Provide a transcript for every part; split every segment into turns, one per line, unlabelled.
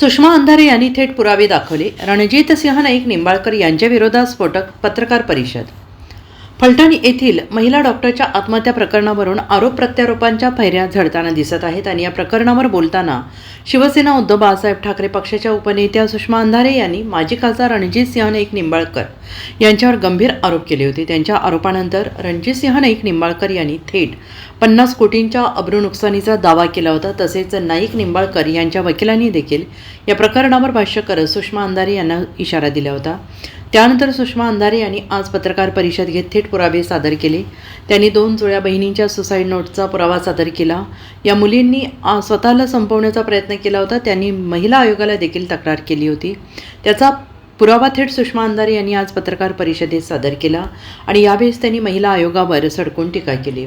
सुषमा अंधारे यांनी थेट पुरावे दाखवले. रणजित सिंह नाईक निंबाळकर यांच्या विरोधात स्फोटक पत्रकार परिषद. फलटण येथील महिला डॉक्टरच्या आत्महत्या प्रकरणावरून आरोप प्रत्यारोपांच्या फैऱ्या झडताना दिसत आहेत आणि या प्रकरणावर बोलताना शिवसेना उद्धव बाळासाहेब ठाकरे पक्षाच्या उपनेत्या सुषमा अंधारे यांनी माजी खासदार रणजित सिंह नाईक निंबाळकर यांच्यावर गंभीर आरोप केले होते. त्यांच्या आरोपानंतर रणजित सिंह नाईक निंबाळकर यांनी थेट पन्नास कोटींच्या अब्रू नुकसानीचा दावा केला होता. तसेच नाईक निंबाळकर यांच्या वकिलांनी देखील या प्रकरणावर भाष्य करत सुषमा अंधारे यांना इशारा दिला होता. त्यानंतर सुषमा अंधारे यांनी आज पत्रकार परिषद घेत थेट पुरावे सादर केले. त्यांनी दोन जुळ्या बहिणींच्या सुसाईड नोटचा पुरावा सादर केला. या मुलींनी स्वतःला संपवण्याचा प्रयत्न केला होता. त्यांनी महिला आयोगाला देखील तक्रार केली होती. त्याचा पुरावा थेट सुषमा अंधारे यांनी आज पत्रकार परिषदेत सादर केला आणि यावेळेस त्यांनी महिला आयोगावर सडकून टीका केली.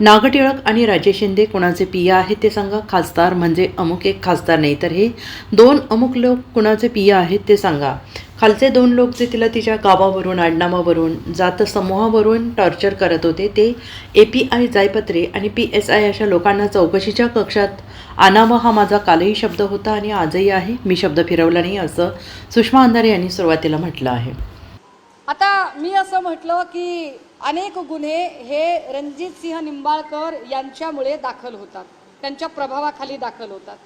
नागटिळक आणि राजेश शिंदे कुणाचे पिया आहेत ते सांगा. खासदार म्हणजे अमुक एक खासदार नाही तर हे दोन अमुक लोक कुणाचे पिया आहेत ते सांगा. खालचे दोन लोक जे तिला तिच्या गावावरून आडनामावरून जात समूहावरून टॉर्चर करत होते ते ए पी आय जायपत्रे आणि पी एस आय अशा लोकांना चौकशीच्या कक्षात आणावं हा माझा कालही शब्द होता आणि आजही आहे. मी शब्द फिरवला नाही असं सुषमा अंधारे यांनी सुरुवातीला म्हटलं आहे.
आता मी असं म्हटलं की अनेक गुन्हे हे रणजित सिंह निंबाळकर यांच्यामुळे दाखल होतात. त्यांच्या प्रभावाखाली दाखल होतात.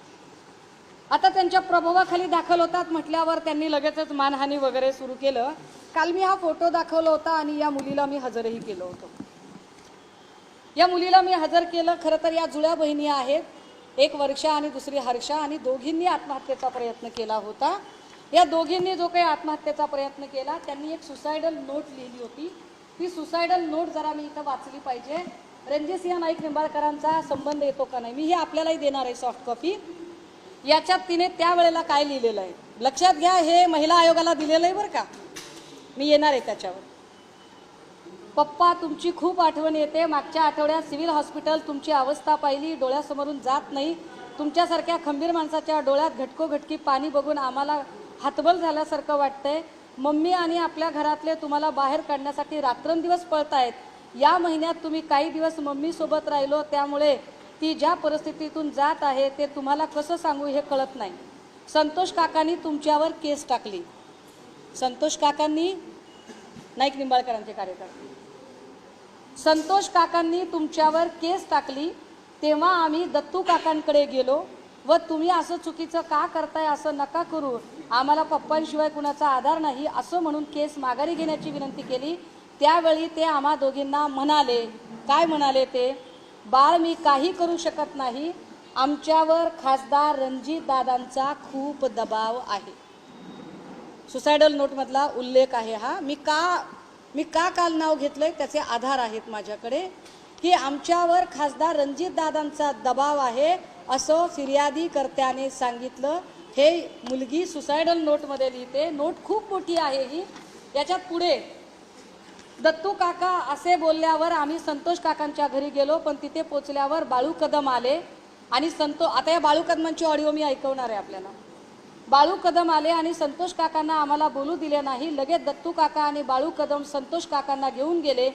आता त्यांच्या प्रभावाखाली दाखल होतात म्हटल्यावर त्यांनी लगेचच मानहानी वगैरे सुरू केलं. काल मी हा फोटो दाखवला होता आणि या मुलीला मी हजरही केलं होतं. या मुलीला मी हजर केलं. खरं तर या जुळ्या बहिणी आहेत. एक वर्षा आणि दुसरी हर्षा आणि दोघींनी आत्महत्येचा प्रयत्न केला होता. या दोघींनी जो काही आत्महत्येचा प्रयत्न केला त्यांनी एक सुसायडल नोट लिहिली होती. ती सुसायडल नोट जरा मी इथं वाचली पाहिजे. रणजित सिंह नाईक निंबाळकरांचा संबंध येतो का नाही? मी ही आपल्यालाही देणार आहे सॉफ्ट कॉपी. याच्यात तिने त्यावेळेला काय लिहिलेलं आहे? लक्षात घ्या हे महिला आयोगाला दिलेलं आहे बरं का? मी येणार आहे त्याच्यावर. पप्पा तुमची खूप आठवण येते. मागच्या आठवड्यात सिव्हिल हॉस्पिटल तुमची अवस्था पाहिली. डोळ्यासमोरून जात नाही. तुमच्यासारख्या खंबीर माणसाच्या डोळ्यात घटकोघटकी पाणी बघून आम्हाला हातबल झाल्यासारखं वाटतंय. मम्मी आणि आपल्या घरातले तुम्हाला बाहेर काढण्यासाठी रात्रंदिवस पळतायत. या महिन्यात तुम्ही काही दिवस मम्मीसोबत राहिलो. त्यामुळे ती ज्या परिस्थितीतून जात आहे ते तुम्हाला कसं सांगू हे कळत नाही. संतोष काकांनी तुमच्यावर केस टाकली. संतोष काकांनी नाईक निंबाळकरांचे कार्यकर्ते. संतोष काकांनी तुमच्यावर केस टाकली तेव्हा आम्ही दत्तू काकांकडे गेलो व तुम्ही असं चुकीचं का करताय असं नका करू. आम्हाला पप्पांशिवाय कुणाचा आधार नाही. असं म्हणून केस माघारी घेण्याची विनंती केली. त्यावेळी ते आम्हा दोघींना म्हणाले. काय म्हणाले ते? बाळ मी काही करू शकत नाही. आमच्यावर खासदार रणजित दादांचा खूप दबाव आहे. सुसायडल नोटमधला उल्लेख आहे हा. मी का मी का काल नाव घेतलंय त्याचे आधार आहेत माझ्याकडे. की आमच्यावर खासदार रणजित दादांचा दबाव आहे असं फिर्यादीकर्त्याने सांगितलं. हे मुलगी सुसायडल नोटमध्ये लिहिते. नोट खूप मोठी आहे ही. याच्यात पुढे दत्तू काका असे बोलल्यावर आम्ही संतोष काकांच्या घरी गेलो पण तिथे पोचल्यावर बाळू कदम आले. आणि संतो आता या बाळू कदमांची ऑडिओ मी ऐकवणार आहे आपल्याला. बाळू कदम आले आणि संतोष काकांना आम्हाला बोलू दिले नाही. लगेच दत्तू काका आणि बाळू कदम संतोष काकांना घेऊन गेले.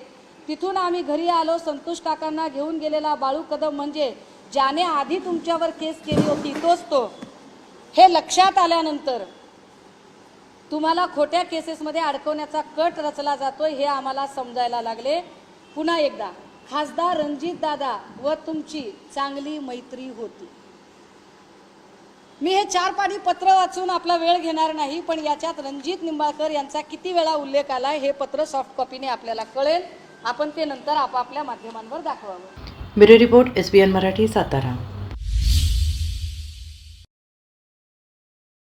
तिथून आम्ही घरी आलो. संतोष काकांना घेऊन गेलेला बाळू कदम म्हणजे ज्याने आधी तुमच्यावर केस केली होती तोच तो. हे लक्षात आल्यानंतर तुम्हाला खोट्या केसेसमध्ये अडकवण्याचा कट रचला जातोय हे आम्हाला समजायला लागले. पुन्हा एकदा खासदार रणजित दादा व तुमची चांगली मैत्री होती. मी हे चार पाणी पत्र वाचून आपला वेळ घेणार नाही पण याच्यात रणजित निंबाळकर यांचा किती वेळा उल्लेख आलाय हे पत्र सॉफ्ट कॉपीने आपल्याला कळेल. आपण ते नंतर आपापल्या माध्यमांवर दाखवावं.
Bureau report S N Marathi Satara.